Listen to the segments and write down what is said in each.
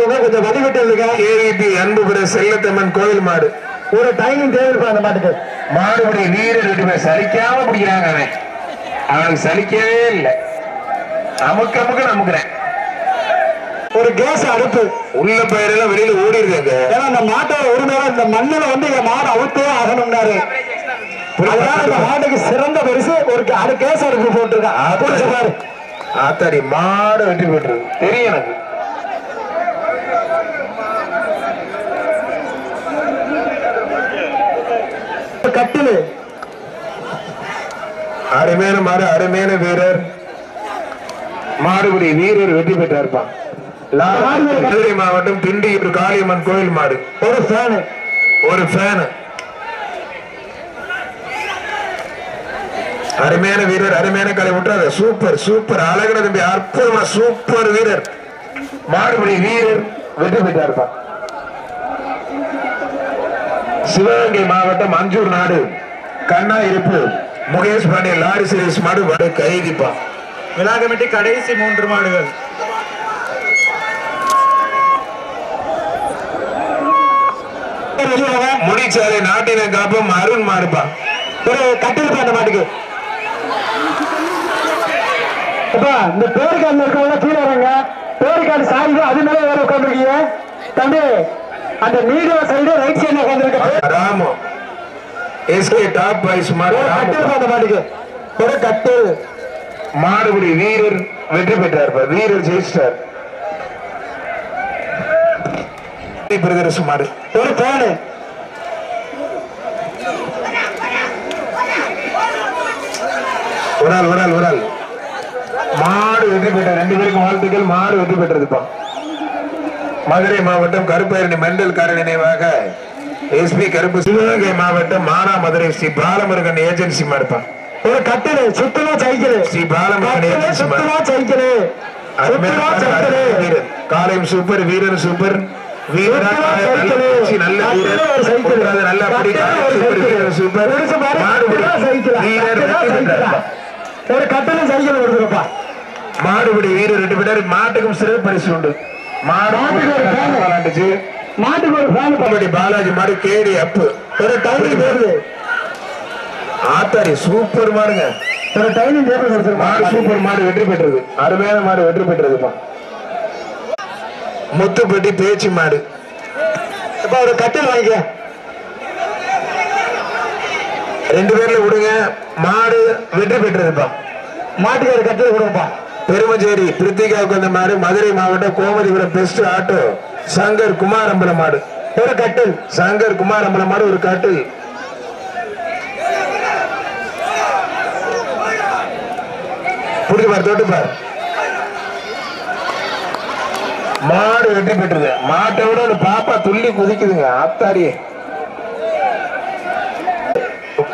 இருக்கவங்க கொஞ்சம் வழிவிட்டு இருக்க கேவிபி அன்புபுர செல்லத்தம்மன் கோயில் மாடு. ஒரு டைமிங் தேவைப்பா அந்த மாட்டுக்கு. மாடுபடி வீரர் ரெண்டு பேர் சலிக்காம பிடிக்கிறாங்க அவன். அவனுக்கு சலிக்கவே இல்லை. அமுக்க அமுக்க அமுக்குறேன். ஒரு கேஸ் அடுப்பு. உள்ள பயிரெல்லாம் வெளியில ஓடிடுறாங்க ஏன்னா இந்த மாட்டோட உரிமையில இந்த மண்ணுல வந்து என் மாடு அவுத்தே ஆகணும்னாரு. அதனால இந்த மாட்டுக்கு சிறந்த பரிசு. ஒரு கே- கேஸ் அடுப்பு போட்டிருக்கான். ஆத்தாடி மாடு வெட்டி போட்டுருக்கு. தெரியும் எனக்கு. கட்டிலு. அருமையான மாடு அருமையான வீரர். மாடுபடி வீரர் வெற்றி பெற்றார்ப்பான் மதுரை மாவட்டம் திண்டியூர் காளியம்மன் கோயில் மாடு. ஒரு ஃபேனு ஒரு ஃபேனு அருமையான வீரர் அருமையான கலை விட்டுறாரு சூப்பர் சூப்பர். அழகுன தம்பி அற்புதமா சூப்பர் வீரர். மாடுபடி வீரர் வெற்றி பெற்றார்ப்பா. சிவகங்கை மாவட்டம் அஞ்சூர் நாடு. கண்ணா இருப்பு முகேஷ் பாண்டியன் லாரி சுரேஷ் மாடு வடு கைதிப்பா விழா கமிட்டி கடைசி மூன்று மாடுகள். முடிச்சாலை நாட்டின காப்பம் அருண் மாடுப்பா. ஒரு கட்டில் அந்த மாட்டுக்கு. அப்பா இந்த பேருக்கார்ல இருக்கவங்க கீழே வரங்க அது மேல வேற உட்காந்துருக்கீங்க தம்பி அந்த நீடிய side right SK top boys மாட்டுக்கு ஒரு மாடுபடி வீரர் வெற்றி பெற்றார். வீரர் ஜெயிச்சிட்டார். பிரதர்ஸ் மாடு. ஒரு பேனு. ஒரு ஆள் ஒரு ஆள் ஒரு ஆள். மாடு வெற்றி பெற்ற ரெண்டு பேருக்கும் வாழ்த்துக்கள். மாடு வெற்றி பெற்றதுப்பா மதுரை மாவட்டம் கருப்பயரணி மெண்டல் கார நினைவாக எஸ்பி கருப்பு சிவகங்கை மாவட்டம் மானா மதுரை ஸ்ரீ பாலமுருகன் ஏஜென்சி மாடுப்பா ஒரு கட்டில் சுத்தமா சைக்கிள் ஸ்ரீ பாலமுருகன் ஏஜென்சி சுத்தமா சைக்கிள் காலையும் சூப்பர் வீரர் சூப்பர். ஒரு சூப்பர். சைக்கிள். பாரு, மாடுபடி. வீரர் ரெண்டு பேர் மாட்டுக்கும் சிறப்பு பரிசு உண்டு. மாடு. விளாண்டுச்சு மாட்டுக்கு ஒரு ஃபேன் பாலாஜி மாடு கேடி அப்பு. ஒரு டைனிங் டேபிள் ஆத்தாரி சூப்பர் மாடுங்க. ஒரு டைனிங் டேபிள் மாடு கொடுத்துருப்பா சூப்பர் மாடு வெற்றி பெற்றது. அருமையான மாடு வெற்றி பெற்றதுப்பா முத்துப்பட்டி பேச்சு மாடு. இப்ப ஒரு கட்டில் வாங்கிக்க. ரெண்டு பேர்ல விடுங்க. மாடு வெற்றி பெற்றதுப்பா. மாட்டுக்கு ஒரு கட்டில் கொடுப்பா பெருமச்சேரி பிரித்திகாவுக்கு வந்த மாடு மதுரை மாவட்டம் கோமதிபுரம் பெஸ்ட் ஆட்டோ. சங்கர் குமார் மாடு. ஒரு கட்டில். சங்கர் குமார் மாடு ஒரு கட்டில். புடிச்சு பாரு மாடு வெட்டி பெற்றது. மாட்டை விட பாப்பா துள்ளி குதிக்குதுங்க ஆத்தாடியே.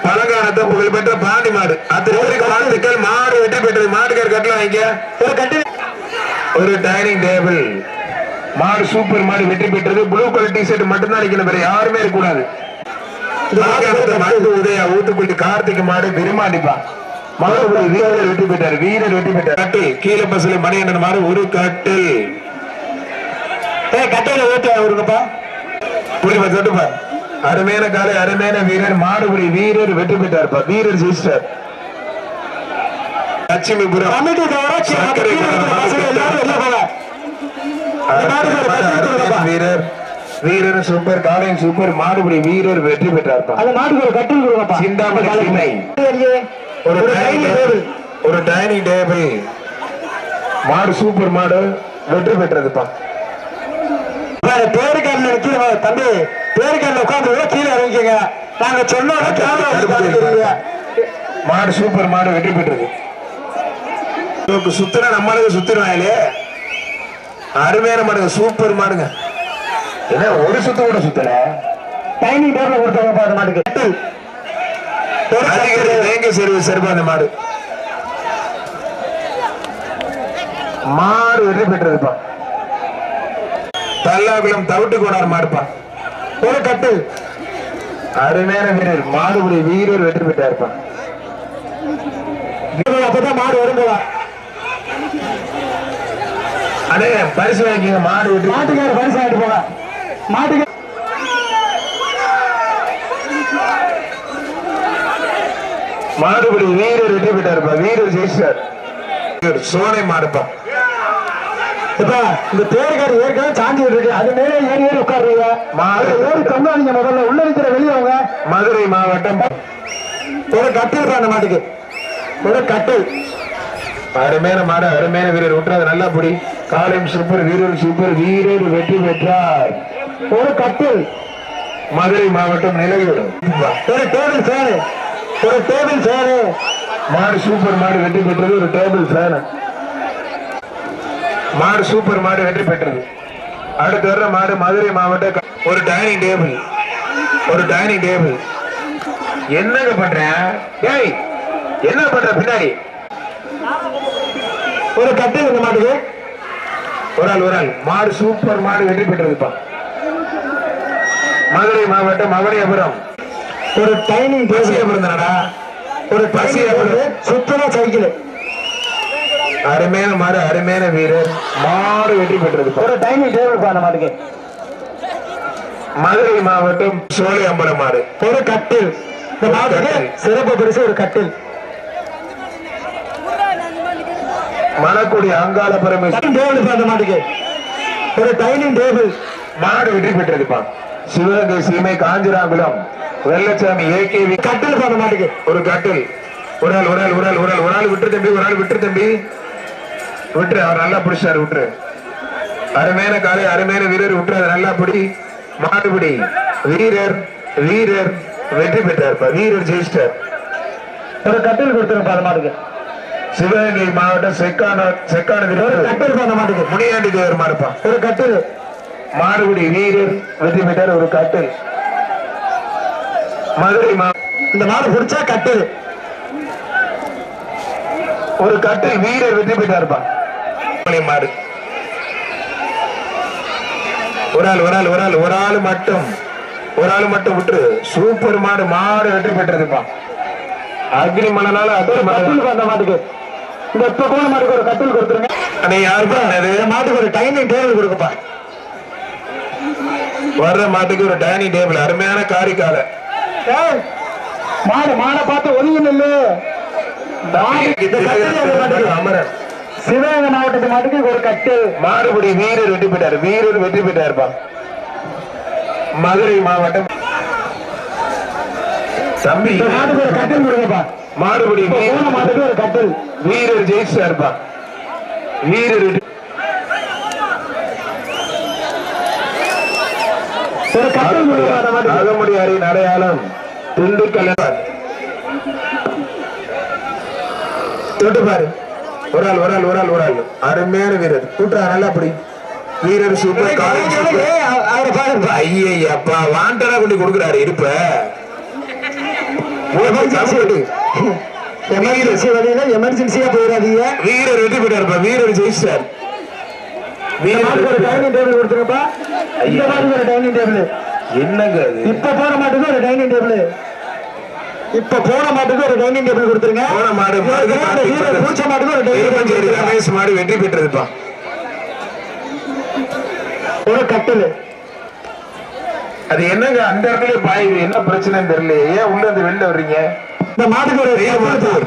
பழங்காலத்தை புகழ்பெற்ற பாண்டி மாடு. அத்தனை வாழ்த்துக்கள் மாடு வெட்டி பெற்றது. மாட்டுக்கார் கட்டல வாங்கிக்க. ஒரு கட்டில். ஒரு டைனிங் டேபிள் மாடு சூப்பர் மாடு வெற்றி பெற்றது. ப்ளூ கலர் டி ஷர்ட் மட்டும்தான் நிக்கணும் வேற யாருமே இருக்கக்கூடாது. மருந்து உதயா ஊத்துக்குட்டி கார்த்திக் மாடு விரும்பாண்டிப்பா மாடு வீரர் வெற்றி பெற்றார். வீரர் வெற்றி பெற்றார். கட்டில் கீழே பஸ்ல மாடு ஒரு கட்டில். ஏய் கட்டையில ஓட்டு அவருக்குப்பா புரியுமா தொட்டுப்பா அருமையான காலை அருமையான வீரர். மாடுபடி வீரர் வெற்றி பெற்றார்ப்பா. வீரர் சிஸ்டர். லட்சுமிபுரம். சர்க்கரை கீழே இருக்கிற பசங்க எல்லாரும் வெளில போங்க அருமையான வீரர் வீரர் சூப்பர் காலையும் சூப்பர் மாடுபடி வீரர் வெற்றி பெற்றார்ப்பா அந்த மாட்டுக்கு ஒரு கட்டில் கொடுங்கப்பா. சிந்தாமணி சின்னை. ஒரு டைனிங் டேபிள் ஒரு டைனிங் டேபிள் மாடு சூப்பர் மாடு வெற்றி பெற்றதுப்பா பேருக்காரன் கீழே தம்பி பேருக்காரன் உட்காந்து கீழே இறங்கிக்கங்க. நாங்க சொன்னோம் மாடு சூப்பர் மாடு வெற்றி பெற்றது. சுத்துனா நம்மளுக்கு சுத்திடுவாங்களே அருமையான மாடுங்க சூப்பர் மாடுங்க. என்ன ஒரு சுத்த கூட சுத்தல. டைனிங் டேபிள் கொடுத்தவங்க அந்த மாட்டுக்கு. தேங்க சர்வீஸ் சார்பா அந்த மாடு. மாடு வெற்றி பெற்றதுப்பா. தல்லாகுளம் தவிட்டு கோடார் மாடுப்பா. ஒரு கட்டில் அருமையான வீரர் மாடுபடி வீரர் வெற்றி பெற்றாருப்பா. அப்பதான் மாடு வரும் போல அடே பரிசு வாங்கிங்க மாடு விட்டு. மாட்டுக்கார பரிசு ஆகிட்டு போங்க. மாட்டுக்கார மாடுபடி வீரர் வெற்றி பெற்றாருப்பா. வீரர் ஜெயிச்சார். சோனை மாடுப்பா. இப்ப இந்த தேர்கார் ஏற்கனவே சாந்தி இருக்கு. அது மேலே ஏறி ஏறி உட்காருங்க மாடு. ஏறி தொங்காதீங்க முதல்ல. உள்ள இருக்கிற வெளியே அவங்க மதுரை மாவட்டம். ஒரு கட்டில் அந்த மாட்டுக்கு. ஒரு கட்டில். அருமையான மாடு அருமையான வீரர். விட்டுறது நல்லா புடி. காலம் சூப்பர் வீரர் சூப்பர் வீரர் வெற்றி பெற்றார். ஒரு கப்பல் மதுரை மாவட்டம் நிலவிடும் ஒரு டேபிள் ஃபேனு ஒரு டேபிள் ஃபேனு மாடு சூப்பர் மாடு வெற்றி பெற்றது. ஒரு டேபிள் ஃபேன் மாடு சூப்பர் மாடு வெற்றி பெற்றது. அடுத்து வர்ற மாடு மதுரை மாவட்ட ஒரு டைனிங் டேபிள் ஒரு டைனிங் டேபிள் என்னங்க பண்ற? ஏய் என்ன பண்ற பின்னாடி? ஒரு கட்டில் இந்த மாட்டுக்கு. ஒரு ஆள் ஒரு ஆள். மாடு சூப்பர் மாடு வெற்றி பெற்றதுப்பா மதுரை மாவட்டம் அவனியபுரம் ஒரு டைனிங் டேபிள் பசியபுரம் தானடா ஒரு டேபிள் சுத்தமா சைக்கிள் அருமையான மாடு அருமையான வீரர். மாடு வெற்றி பெற்றதுப்பா ஒரு டைனிங் டேபிள் அந்த மாட்டுக்கு. மதுரை மாவட்டம் சோலை அம்பலம் மாடு. ஒரு கட்டில். இந்த மாட்டுக்கு கட்டில். சிறப்பு பரிசு ஒரு கட்டில். மணக்குடி அங்காள பரமேஸ்வரர் டைனிங் டேபிள் அந்த மாட்டுக்கு. ஒரு டைனிங் டேபிள் மாடு வெற்றி பெற்றதுப்பா சிவகங்கை சீமை காஞ்சிராங்குளம் வெள்ளச்சாமி ஏகேவி. கட்டில் அந்த மாட்டுக்கு. ஒரு கட்டில். ஒரு ஆள் ஒரு ஆள் ஒரு ஆள் ஒரு ஆள். ஒரு ஆள் விட்டு தம்பி ஒரு ஆள் விட்டு தம்பி. விட்டுரு அவர் நல்லா பிடிச்சாரு விட்டுரு. அருமையான காலை அருமையான வீரர் விட்டுரு அதை நல்லா பிடி. மாடுபிடி வீரர் வீரர் வெற்றி பெற்றார்ப்பா வீரர் ஜெயிச்சிட்டார். ஒரு கட்டில் கொடுத்துருப்பா அந்த மாட்டுக்கு. சிவகங்கை மாவட்டம் செக்கான செக்கான ஒரு வீரர் கட்டில் அந்த மாட்டுக்கு. முனியாண்டி தேவர் மாடுப்பா. ஒரு கட்டில். மாடுபிடி வீரர் வெற்றி பெற்றார் ஒரு கட்டில். மதுரை இந்த மாடு பிடிச்சா கட்டில். ஒரு கட்டில் வீரர் வெற்றி பெற்றார்ப்பா. மாடு. ஒரு ஆள் ஒரு ஆள் ஒரு ஆள் ஒரு ஆள் மட்டும். ஒரு ஆள் மட்டும் விட்டுரு. சூப்பர் மாடு மாடு வெற்றி பெற்றதுப்பா அக்னி மணனால அக்னி மணல் மாட்டுக்கு. இந்த இப்ப போன மாட்டுக்கு ஒரு கட்டில் கொடுத்துருங்க. அன்னை யாருப்பா அது இந்த மாட்டுக்கு ஒரு டைனிங் டேபிள் கொடுக்கப்பா வர்ற மாட்டுக்கு ஒரு டைனிங் டேபிள் அருமையான காரிக்கால. மாடு மாடை பார்த்து ஒதுங்கி நில்லு. அமரன்? சிவகங்கை மாவட்டத்து மாட்டுக்கு ஒரு கட்டில். மாடுபிடி வீரர் வெற்றி பெற்றார். வீரர் வெற்றி பெற்றார்ப்பா. மதுரை மாவட்டம். தம்பி மாட்டுக்கு ஒரு கட்டில் கொடுங்கப்பா. மாடுபிடி வீரர் மாட்டுக்கு ஒரு கட்டில் வீரர் ஜெயிச்சார்ப்பா வீரர் வெற்றி- ஒரு கட்டில் மாட்டுக்கு அகமுடியாரின் அடையாளம் திண்டுக்கல் தொட்டு பாரு. ஒரு ஆள் ஒரு ஆள் ஒரு ஆள் ஒரு ஆள். அருமையான வீரர். கூட்டா நல்லா அப்படி வீரர் சூப்பர் காலேஜ் ஐயப்பா வாண்டடா கொண்டு கொடுக்குறாரு இருப்ப. எமர்ஜென்சி வழியில எமர்ஜென்சியா போயிடாதீங்க. வீரர் வெற்றி பெற்றாருப்பா வீரர் ஜெயிச்சார் என்னங்க இப்ப போன மாட்டுக்கு ஒரு டைனிங் டேபிள் இப்ப போன மாட்டுக்கு ஒரு டைனிங் டேபிள் கொடுத்துருங்க. போன மாடு பூச்ச மாட்டுக்கு ஒரு டைனிங் டேபிள். ரமேஷ் மாடு வெற்றி பெற்றதுப்பா. ஒரு கட்டில். அது என்னங்க? அந்த இடத்துல பாயுது என்ன பிரச்சனைன்னு தெரியல ஏன் உள்ள இருந்து வெளில வர்றீங்க? இந்த மாட்டுக்கு ஒரு பெரிய மருத்துவர்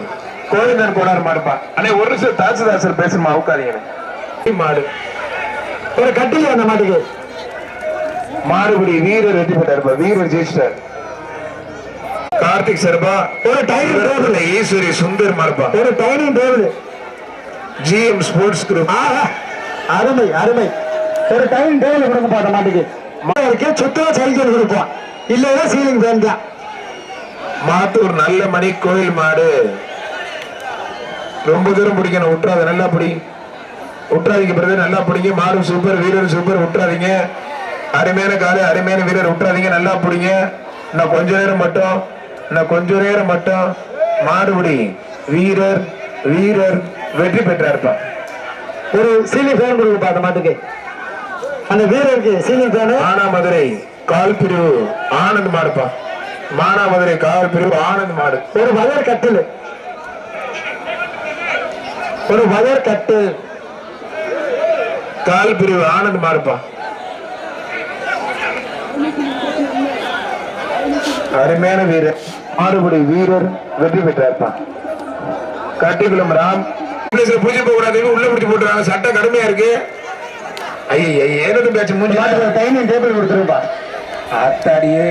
கோவிந்தன் கோடார் மாடுப்பா அண்ணே ஒரு நிமிஷம் தாசிதாசர் பேசுமா உட்காதீங்க மாடு. ஒரு கட்டில் அந்த மாட்டுக்கு. மாடுபிடி வீரர் வெற்றி பெற்றாருப்பா வீரர் ஜெயிச்சிட்டார். கார்த்திக் சர்பா ஒரு டைனிங் டேபிள் ஈஸ்வரி சுந்தர் மாடுப்பா. ஒரு dining table GM sports group அருமை அருமை. ஒரு டைனிங் டேபிள் கொடுங்கப்பா அந்த மாட்டுக்கு. மாட்டுக்கு சுத்தமா சைக்கிள் கொடுப்போம். இல்லைன்னா சீலிங் ஃபேன் தான். மாத்தூர் நல்ல மணி கோயில் மாடு. ரொம்ப தூரம் பிடிக்கணும். விட்டுறாத நல்லா பிடி. விட்டுறாதீங்க பிரதர் நல்லா பிடிங்க. மாடு சூப்பர் வீரர் சூப்பர் விட்டுறாதீங்க அருமையான காலை அருமையான வீரர் விட்டுறாதீங்க நல்லா பிடிங்க. இன்னும் கொஞ்ச நேரம் மட்டும். இன்னும் கொஞ்ச நேரம் மட்டும். மாடுபிடி வீரர் வீரர் வெற்றி பெற்றார்ப்பா ஒரு சீலிங் ஃபேன் கொடுங்கப்பா அந்த மாட்டுக்கு. அந்த வீரருக்கு சீலிங் ஃபேனு மானாமதுரை கால் பிரிவு ஆனந்த் மாடுப்பா. மானாமதுரை கால் பிரிவு ஆனந்த் மாடு. ஒரு வயர் கட்டில். ஒரு வயர் கட்டு கால் பிரிவு ஆனந்த் மாறுப்பா அருமையான வீரர். மாறுபடி வீரர் வெற்றி பெற்றார்ப்பா. கட்டிக்குளம் ராம். பூஜை போக கூடாது உள்ள பிடிச்சு போட்டுறாங்க. சட்டம் கடுமையா இருக்கு. ஐயா ஏனது பேச்சு மூஞ்சி டைனிங் டேபிள் கொடுத்துருப்பா. ஆத்தாடியே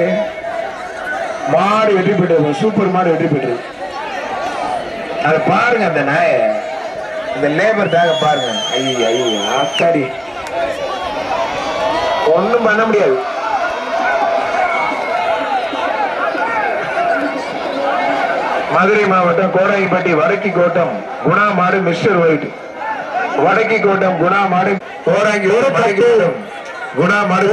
மாடு வெற்றி பெற்றது சூப்பர் மாடு வெற்றி பெற்றது அதை பாருங்க அந்த நாய. இந்த லேபர் டாக பாருங்க. ஐயோ ஐயோ ஆத்தாடி ஒண்ணும் பண்ண முடியாது. மதுரை மாவட்டம் கோடாயிப்பட்டி வடக்கி கோட்டம் குணா மாடு மிஸ்டர் ஒயிட். வடக்கி கோட்டம் குணா மாடு கோடாங்கி வடக்கி கோட்டம் குணா மாடு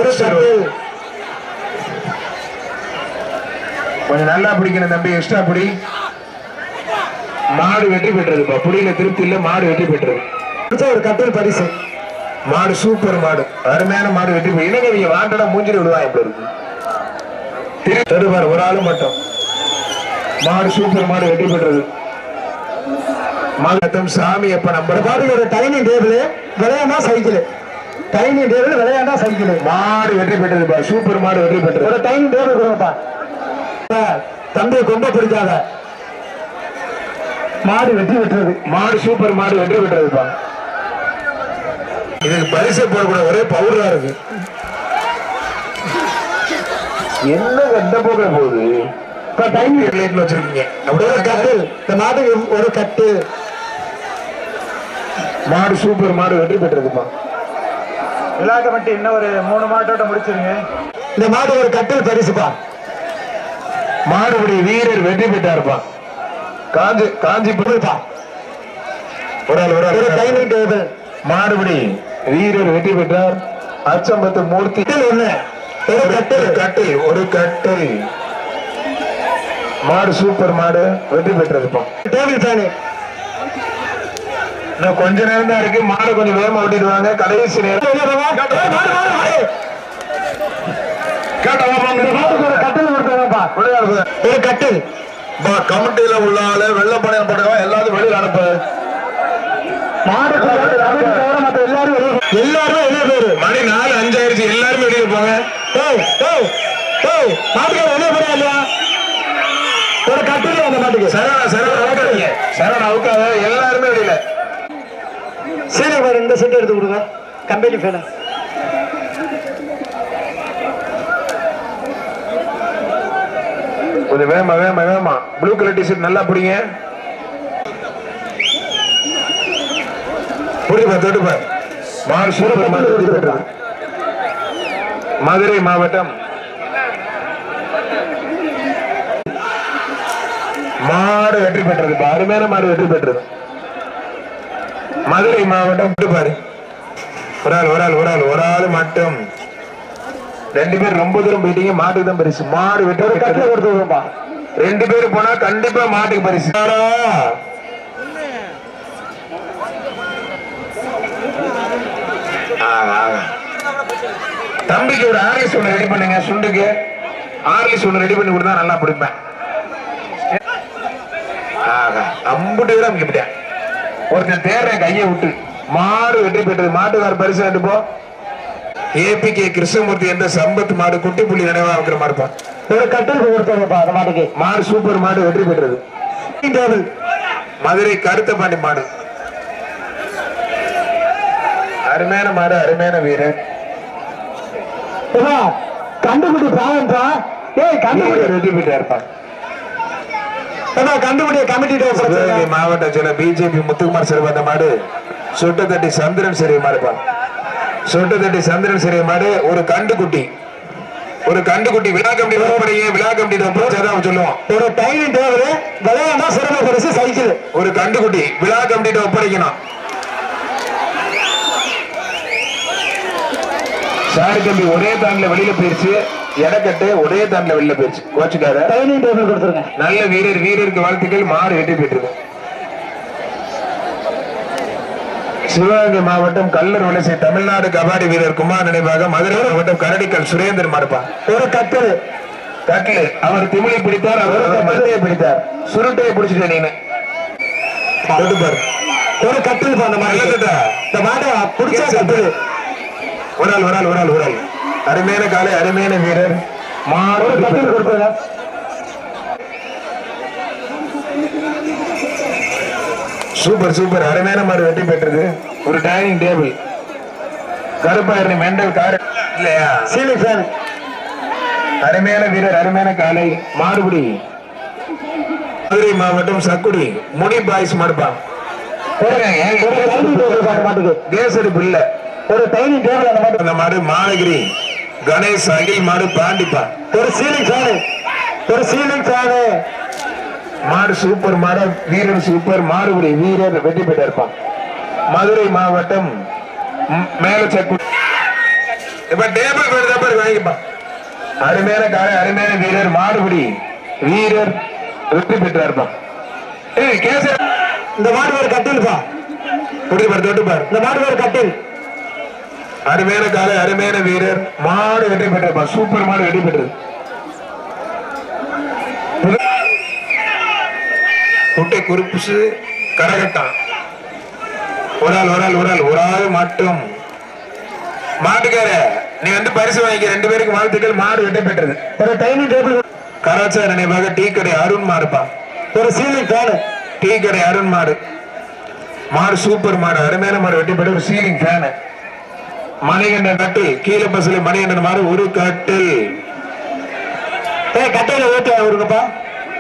கொஞ்சம் நல்லா பிடிக்கணும் தம்பி எக்ஸ்ட்ரா பிடி. மாடு வெற்றி பெற்றதுப்பா. புடியில திருப்தி இல்ல மாடு வெற்றி பெற்றது. ஒரு கட்டில் பரிசு. மாடு சூப்பர் மாடு. அருமையான மாடு வெற்றி பெற்று நீங்க வாண்டடா மூஞ்சில விடுவாங்க இப்ப இருக்கு. திரு தருவார் ஒரு ஆளு மட்டும். மாடு சூப்பர் மாடு வெற்றி பெற்றது. மாதத்தம் சாமி அப்ப பாட்டுக்கு ஒரு டைனிங் டேபிள் விளையாண்டா சைக்கிள். டைனிங் டேபிள் விளையாண்டா சைக்கிள். மாடு வெற்றி பெற்றதுப்பா சூப்பர் மாடு வெற்றி பெற்றது. ஒரு டைனிங் டேபிள் கொடுங்கப்பா. தம்பி கொம்ப பிடிக்காத. மாடு வெற்றி பெற்றது. மாடு சூப்பர் மாடு வெற்றி பெற்றதுப்பா இதுக்கு பரிசை போடக்கூட ஒரே பவுடரா இருக்கு. என்ன எந்த போக போகுது? டைனிங் வச்சிருக்கீங்க. அப்படியே கட்டில். இந்த மாட்டுக்கு ஒரு கட்டு. மாடு சூப்பர் மாடு வெற்றி பெற்றதுப்பா விழா கமிட்டி இன்னும் ஒரு மூணு மாட்டோட முடிச்சிருங்க. இந்த மாடு ஒரு கட்டில் பரிசுப்பா. மாடுபடி வீரர் வெற்றி பெற்றாருப்பா. காஞ்சி காஞ்சி கொடுப்பா ஒரு ஆள் ஒரு ஆள். Dining table. மாடுபடி வீரர் வெற்றி பெற்றார். அச்சம்பத்து மூர்த்தி. ஒண்ணு. ஒரு கட்டில். கட்டை ஒரு கட்டை மாடு சூப்பர் மாடு வெற்றி பெற்றதுப்பா. Table fan. இன்னும் கொஞ்ச நேரம் தான் இருக்கு. மாடு கொஞ்சம் வேகமா ஓட்டிடுவாங்க கடைசி நேரம். ஒரு கட்டில் கொடுத்துருங்கப்பா. ஒரு கட்டில். கமிட்டியில உள்ள ஆளு வெள்ள பணியம் போட்டவன் எல்லாரும் வெளியில அனுப்பு. எல்லாரும் வெளியே எல்லாரும் வெளியே போயிரு. மணி நாலு அஞ்சாயிருச்சு எல்லாருமே வெளியில போங்க. வெளியே போறா இல்லையா? ஒரு கட்டில் அந்த மாட்டுக்கு. சரவணா சரவணா அவுக்காதீங்க. சரவணா அவுக்காத. எல்லாருமே வெளியில. சரி வேற இந்த செட் எடுத்து கொடுங்க. கம்பெனி ஃபேனு கொஞ்சம் வேகமா வேகமா வேகமா ப்ளூ கலர் டிஷர்ட் நல்லா பிடிங்க. புரியுமா தொட்டுப்பா மாறு சூப்பர். மதுரை மாவட்டம். மாடு வெற்றி பெற்றது அருமையான மாடு வெற்றி பெற்றது. மதுரை மாவட்டம் விட்டு பாரு. ஒரு ஆள் ஒரு ஆள் ஒரு ஆள் ஒரு ஆள் மட்டும். ரெண்டு பேர் ரொம்ப தூரம் போயிட்டீங்க மாட்டுக்கு தான் பரிசு. மாடு விடுங்கப்பா ரெண்டு பேரும் போனா கண்டிப்பா மாட்டுக்கு பரிசு. தம்பிக்கு ஒரு ஆர்லிஸ் ஒண்ணு ரெடி பண்ணுங்க சுண்டுக்கு. ஆர்லிஸ் ஒண்ணு ரெடி பண்ணி கொடுத்தா நல்லா பிடிப்பேன். ஆக அம்புட்டு பேரும் அமைக்கிட்டேன் ஒருத்தன் தேர்றேன் கையை விட்டு. மாடு வெற்றி பெற்றது. மாட்டுக்கார பரிசு ரெண்டு போ. ஏபி கே கிருஷ்ணமூர்த்தி என்ற சம்பத் மாடு குட்டி புள்ளி நினைவா வைக்கிற மாதிரி இருப்பான் ஒரு கட்டில் கொடுத்துருங்கப்பா அந்த மாட்டுக்கு. மாடு சூப்பர் மாடு வெற்றி பெற்றது. மதுரை கருத்தபாண்டி மாடு. அருமையான மாடு அருமையான வீரர் ஏப்பா, கண்டுபிடி பாவம்ப்பா ஏய் கண்டுபிடி. வெற்றி கமிட்டி சிவகங்கை மாவட்ட சில பிஜேபி முத்துக்குமார் சிறுவந்த மாடு சொட்டத்தட்டி சந்திரன் சிறிய மாடுப்பா. சொட்டத்தட்டி சந்திரன் சிறிய மாடு ஒரு கண்டுக்குட்டி ஒரு கண்டுக்குட்டி விழா கம்பி ஒப்படைங்க விழா கம்பி ஒப்படைச்சாதான் சொல்லுவோம் ஒரு டைனிங் டேபிள் விளையாண்டா சிறந்த பரிசு சைக்கிள். ஒரு கண்டுக்குட்டி விழா கம்பிட்ட ஒப்படைக்கணும். சாரி தம்பி ஒரே தாண்டில வெளியில போயிருச்சு. எடக்கட்டு ஒரே தாண்டில வெளியில போயிருச்சு. கோச்சுக்காத. டேபிள் கொடுத்துருங்க. நல்ல வீரர் வீரருக்கு வாழ்த்துக்கள். மாறு வெற்றி பெற்றது சிவகங்கை மாவட்டம் கல்லூர் வலசை தமிழ்நாடு கபாடி வீரர் குமார் நினைவாக மதுரை மாவட்டம் கரடிக்கல் சுரேந்தர் மாடுப்பா. ஒரு கட்டில். கட்லு அவர் திமிலை பிடித்தார் அவர் மந்தையை பிடித்தார். சுருட்டையை பிடிச்சிட்ட நீனு. தொட்டு பாரு. ஒரு கட்டில் அந்த நல்லதுடா. இந்த மாடு பிடிச்சா கட்டில். ஒரு ஆள் ஒரு ஆள் ஒரு ஆள் ஒரு ஆள். அருமையான காலை அருமையான வீரர். கொடுப்பதா சூப்பர் சூப்பர். அருமையான மாடு வெற்றி பெற்றது. ஒரு டைனிங் டேபிள் கருப்பாயிரணி மெண்டல் கார். இல்லையா? சீலிங் ஃபேன் அருமையான வீரர் அருமையான காலை. மாடுபிடி. மதுரை மாவட்டம் சக்குடி. முனி பாய்ஸ் மடுப்பா. ஒரு டைனிங் டேபிள் அந்த மாட்டுக்கு கேஸ் அடுப்பு இல்ல ஒரு டைனிங் டேபிள் அந்த மாடு. மாலகிரி கணேஷ் அகில் மாடு பாண்டிப்பா. ஒரு சீலிங் ஃபேனு ஒரு சீலிங் ஃபேனு மாடு சூப்பர் மாடு வீரர் சூப்பர் மாடுபிடி வீரர் வெற்றி பெற்றிருப்பான். மதுரை மாவட்டம் மேல சக்கு இப்ப டேபிள் வருதா வாங்கிப்பா. அருமையான காலை அருமையான வீரர் மாடுபிடி வீரர் வெற்றி பெற்றிருப்பான். ஏய் கேசர். இந்த மாடு ஒரு கட்டில் பா. குடி பாரு தொட்டு பாரு. இந்த மாடு ஒரு கட்டில். அருமையான காலை அருமையான வீரர். மாடு வெற்றி பெற்றிருப்பான் சூப்பர் மாடு வெற்றி பெற்றது. குட்டை குறிப்பிச்சு கரகட்டான் ஒரு ஆள் ஒரு ஆள் ஒரு ஆள். ஒரு ஆள் மட்டும். மாட்டுக்கார நீ வந்து பரிசு வாங்கிக்க. ரெண்டு பேருக்கு வாழ்த்துக்கள். மாடு வெற்றி பெற்றது. ஒரு டைனிங் டேபிள் கராச்சார நினைவாக டீ கடை அருண் மாடுப்பா. ஒரு சீலிங் ஃபேனு டீ கடை அருண் மாடு. மாடு சூப்பர் மாடு. அருமையான மாடு வெட்டி போட்டு ஒரு சீலிங் ஃபேனு மணிகண்டன் கட்டில் கீழே பஸ்ல மணிகண்டன் மாறு ஒரு கட்டில். ஏய் கட்டையில ஓட்டு அவருக்குப்பா